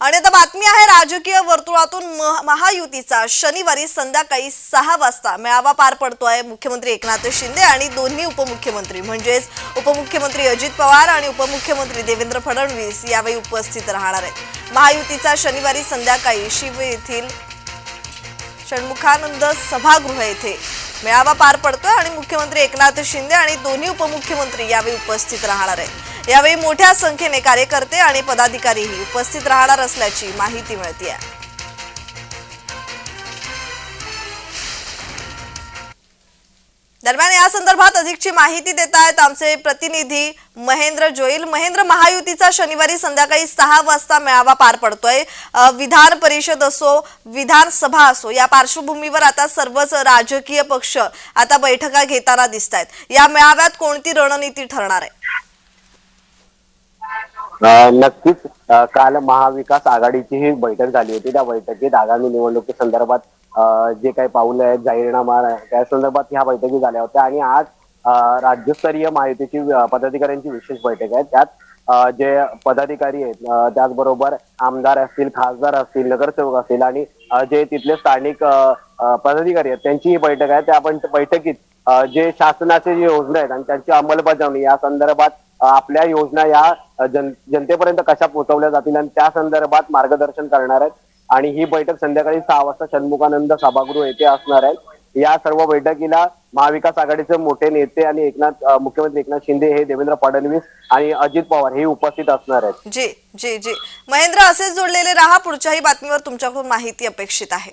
आणि आता बातमी आहे राजकीय वर्तुळातून म- महायुतीचा. शनिवारी संध्याकाळी सहा वाजता मेळावा पार पडतोय मुख्यमंत्री एकनाथ शिंदे आणि दोन्ही उपमुख्यमंत्री. म्हणजेच उपमुख्यमंत्री अजित पवार आणि उपमुख्यमंत्री देवेंद्र फडणवीस यावेळी उपस्थित राहणार आहेत. महायुतीचा शनिवारी संध्याकाळी शिव येथील षण्मुखानंद सभागृह येथे मेळावा पार पडतोय आणि मुख्यमंत्री एकनाथ शिंदे आणि दोन्ही उपमुख्यमंत्री यावेळी उपस्थित राहणार आहेत. यावेळी मोठ्या संख्येने कार्यकर्ते आणि पदाधिकारीही उपस्थित राहणार असल्याची माहिती मिळते दरम्यान या संदर्भात अधिकची माहिती देत आहेत आमचे प्रतिनिधी महेंद्र जोईल. महेंद्र महायुतीचा शनिवारी संध्याकाळी सहा वाजता मेळावा पार पडतोय. विधान परिषद असो विधानसभा असो या पार्श्वभूमीवर आता सर्वच राजकीय पक्ष आता बैठका घेताना दिसत आहेत या मेळाव्यात कोणती रणनीती ठरणार आहे? नक्कीच काल महाविकास आघाडीची ही बैठक झाली होती. त्या बैठकीत आगामी निवडणुकी संदर्भात जे काही पाऊल आहेत जाहीरनामा आहे, त्या संदर्भात ह्या बैठकी झाल्या होत्या. आणि आज राज्यस्तरीय माहितीची पदाधिकाऱ्यांची विशेष बैठक आहे. त्यात जे पदाधिकारी आहेत त्याचबरोबर आमदार असतील खासदार असतील नगरसेवक असतील आणि जे तिथले स्थानिक पदाधिकारी आहेत त्यांची ही बैठक आहे. त्या बैठकीत जे शासनाचे जे योजना आहेत आणि त्यांची अंमलबजावणी या संदर्भात आपल्या योजना या जन जनतेपर्यंत कशा पोहोचवल्या जातील आणि त्या संदर्भात मार्गदर्शन करणार आहेत. आणि ही बैठक संध्याकाळी सहा वाजता षण्मुखानंद सभागृह येथे असणार आहे या सर्व बैठकीला महाविकास आघाडीचे मोठे नेते आणि एकनाथ मुख्यमंत्री एकनाथ शिंदे हे देवेंद्र फडणवीस आणि अजित पवार हे उपस्थित असणार आहेत. जी जी जी. महेंद्र असेच जोडलेले राहा. पुढच्याही बातमीवर तुमच्याकडून माहिती अपेक्षित आहे.